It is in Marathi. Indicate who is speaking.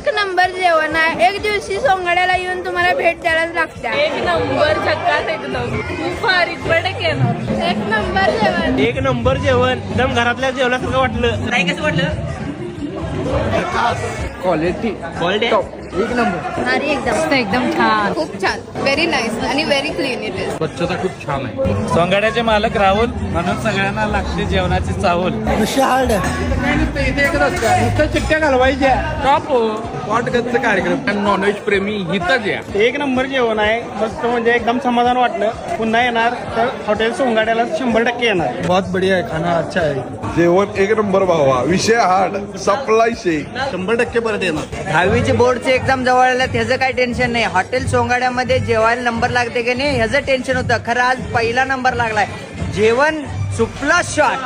Speaker 1: एक नंबर जेवण आहे. एक दिवशी सोंगाड्याला येऊन तुम्हाला भेट द्यायलाच लागत्या.
Speaker 2: एक नंबर झक्कास एकदम खूप भारी कडक येणार
Speaker 1: एक नंबर जेवण.
Speaker 3: एक नंबर जेवण. एकदम घरातल्या जेवणासारखं वाटलं. नाही कसं वाटलं?
Speaker 4: क्वालिटी
Speaker 3: क्वालिटी
Speaker 4: एक नंबर.
Speaker 1: भारी एकदम.
Speaker 2: एकदम छान.
Speaker 1: खूप छान. व्हेरी नाईस आणि व्हेरी क्लीन इट इज
Speaker 4: स्वच्छता खूप छान आहे.
Speaker 5: सोंगाड्याचे मालक राहुल म्हणून सगळ्यांना लागते जेवणाची चावल
Speaker 4: नुसतं चिट्ट्या घालवायच्या. टॉप पॉटगतचा कार्यक्रम. नॉनव्हेज प्रेमी हितच या.
Speaker 3: एक नंबर जेवण आहे. मस्त म्हणजे एकदम समाधान वाटलं. पुन्हा येणार तर हॉटेल सोंगाड्याला शंभर टक्के येणार.
Speaker 4: बहुत बढिया आहे. खाना अच्छा आहे.
Speaker 6: जेवण एक नंबर भावा. विषय हार्ड सप्लाय शेक
Speaker 3: शंभर टक्के परत येणार.
Speaker 7: दहावीचे बोर्डचे एक्झाम जवळ आल्या त्याचं काही टेन्शन नाही. हॉटेल सोंगाड्यामध्ये जेवायला नंबर लागते की नाही ह्याचं टेन्शन होतं. खरं आज पहिला नंबर लागलाय. जेवण सुपला शॉट